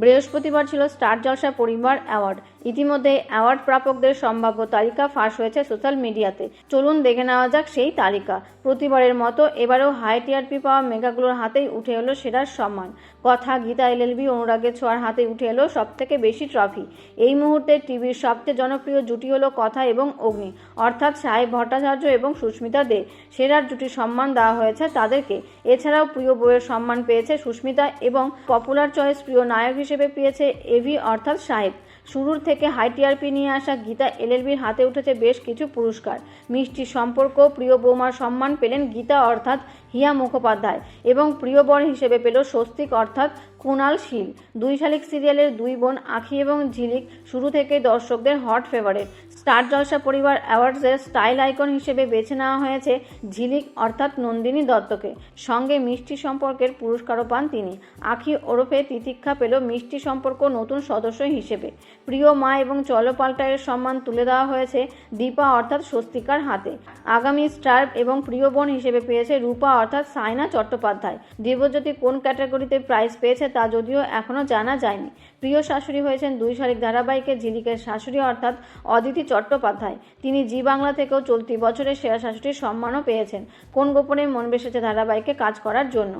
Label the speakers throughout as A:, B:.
A: বৃহস্পতিবার ছিল স্টার জলসা পরিবার অ্যাওয়ার্ড। ইতিমধ্যে অ্যাওয়ার্ড প্রাপকদের সম্ভাব্য তালিকা ফাঁস হয়েছে সোশ্যাল মিডিয়াতে। চলুন দেখে নেওয়া যাক সেই তালিকা। প্রতিবারের মতো এবারেও হাই টিআরপি পাওয়া মেগাগুলোর হাতেই উঠে এলো সেরার সম্মান। কথা গীতা এলএলবি অনুরাগের ছোঁয়ার হাতে উঠে এলো সব থেকে বেশি ট্রফি এই মুহূর্তে টিভির সবচেয়ে জনপ্রিয় জুটি হলো কথা এবং অগ্নি। অর্থাৎ সাহেব ভট্টাচার্য এবং সুস্মিতা দে। সেরার জুটি সম্মান দেওয়া হয়েছে তাদেরকে। এছাড়াও প্রিয় বইয়ের সম্মান পেয়েছে সুস্মিতা এবং পপুলার চয়েস প্রিয় নায়ক হিসেবে পেয়েছে এভি অর্থাৎ সাহেব। শুরুর থেকে হাই টিআরপি নিয়ে আসা গীতা এলএলবির হাতে উঠেছে বেশ কিছু পুরস্কার। মিষ্টি সম্পর্ক প্রিয় বৌমার সম্মান পেলেন গীতা অর্থাৎ হিয়া মুখোপাধ্যায় এবং প্রিয় বর হিসেবে পেল স্বস্তিক অর্থাৎ কুণাল শীল। দুই শালিক সিরিয়ালের দুই বোন আখি এবং ঝিলিক শুরু থেকে দর্শকদের হট ফেভারিট। স্টার জলসা পরিবার অ্যাওয়ার্ডসের স্টাইল আইকন হিসেবে বেছে নেওয়া হয়েছে ঝিলিক অর্থাৎ নন্দিনী দত্তকে। সঙ্গে মিষ্টি সম্পর্কের পুরস্কারও পান তিনি। আখি ওরফে তিতিক্ষা পেল মিষ্টি সম্পর্ক নতুন সদস্য হিসেবে। প্রিয় মা এবং চলপাল্টায়ের সম্মান তুলে দেওয়া হয়েছে দীপা অর্থাৎ স্বস্তিকার হাতে। আগামী স্টার এবং প্রিয় বোন হিসেবে পেয়েছে রূপা অর্থাৎ সাইনা চট্টোপাধ্যায়। দেবজ্যোতি কোন ক্যাটাগরিতে প্রাইজ পেয়েছে তা যদিও এখনও জানা যায়নি। প্রিয় শাশুড়ি হয়েছেন দুই শালিক ধারাবাহিকের ঝিলিকের শাশুড়ি অর্থাৎ অদিতি চট্টোপাধ্যায়। তিনি জি বাংলা থেকেও চলতি বছরের সেরা শাশুড়ির সম্মানও পেয়েছেন। কোন গোপনে মন বেসেছে ধারাবাহিকে কাজ করার জন্য?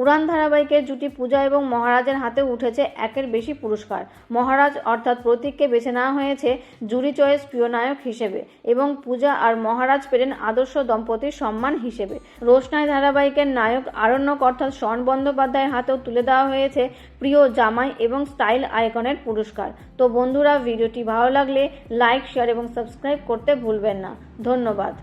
A: উড়ান ধারাবাহিকের জুটি পূজা এবং মহারাজের হাতে উঠেছে একের বেশি পুরস্কার। মহারাজ অর্থাৎ প্রতীককে বেছে নেওয়া হয়েছে জুরি চয়েস প্রিয় নায়ক হিসেবে এবং পূজা আর মহারাজ পেলেন আদর্শ দম্পতির সম্মান হিসেবে। রোশনায় ধারাবাহিকের নায়ক আরণ্যক অর্থাৎ শন বন্দ্যোপাধ্যায়ের হাতেও তুলে দেওয়া হয়েছে প্রিয় জামাই এবং স্টাইল আইকনের পুরস্কার। তো বন্ধুরা, ভিডিওটি ভালো লাগলে লাইক, শেয়ার এবং সাবস্ক্রাইব করতে ভুলবেন না। ধন্যবাদ।